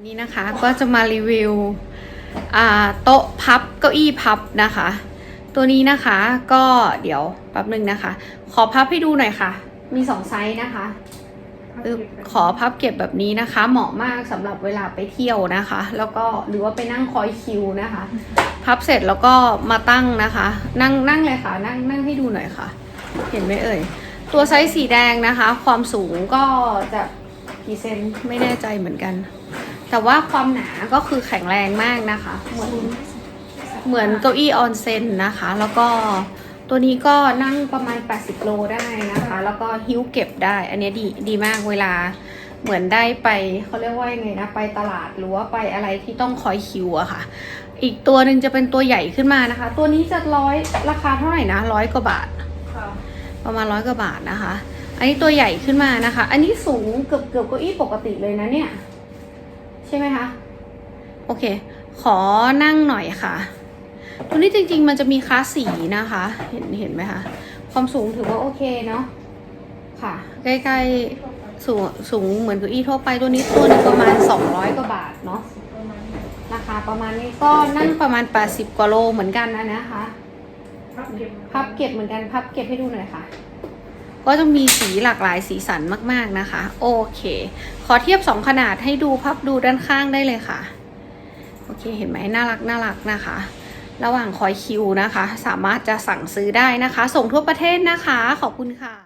วันนี้นะคะก็จะมารีวิวอ่าโต๊ะพับเก้าอี้พับนะคะ ตัวนี้นะคะก็เดี๋ยวแป๊บหนึ่งนะคะ ขอพับให้ดูหน่อยค่ะ มีสองไซส์นะคะอึ๊บขอพับเก็บแบบนี้นะคะ เหมาะมากสำหรับเวลาไปเที่ยวนะคะ แล้วก็หรือว่าไปนั่งคอยคิวนะคะ พับเสร็จแล้วก็มาตั้งนะคะ นั่งนั่งเลยค่ะ นั่งนั่งให้ดูหน่อยค่ะ เห็นไหมเอ่ยตัวไซส์สีแดงนะคะ ความสูงก็จะกี่เซนไม่แน่ใจเหมือนกัน แต่ว่าความหนาก็คือแข็งแรงมากนะคะ เหมือนเหมือนเก้าอี้ออนเซนนะคะ แล้วก็ตัวนี้ก็นั่งประมาณ 80 โลได้นะคะ แล้วก็หิ้วเก็บได้ อันเนี้ยดีดีมากเวลาเหมือนได้ไปเขาเรียกว่ายังไงนะไปตลาดหรือว่าไปอะไรที่ต้องคอยคิวอะค่ะ อีกตัวหนึ่งจะเป็นตัวใหญ่ขึ้นมานะคะ ตัวนี้จะร้อยราคาเท่าไหร่นะร้อยกว่าบาทประมาณร้อยกว่าบาทนะคะ อันนี้ตัวใหญ่ขึ้นมานะคะ อันนี้สูงเกือบเกือบเก้าอี้ปกติเลยนะเนี่ย ใช่ไหมคะ โอเค ขอนั่งหน่อยค่ะ ตัวนี้จริงๆมันจะมีคลาสสีนะคะ เห็นเห็นไหมคะ ความสูงถือว่าโอเคเนาะ ค่ะ ใกล้ๆสูงสูงเหมือนเก้าอี้ทั่วไปตัวนี้ตัวหนึงประมาณ 200 กว่าบาทเนาะราคาประมาณนี้ก็นั่งประมาณ 80 กว่าโลเหมือนกันนะนะคะ พับเก็บเหมือนกัน พับเก็บให้ดูหน่อยค่ะ ก็จะมีสีหลากหลายสีสันมากๆนะคะ โอเค ขอเทียบสองขนาดให้ดูพับดูด้านข้างได้เลยค่ะ โอเคเห็นไหมน่ารักน่ารักนะคะ ระหว่างคอยคิวนะคะ สามารถจะสั่งซื้อได้นะคะ ส่งทั่วประเทศนะคะ ขอบคุณค่ะ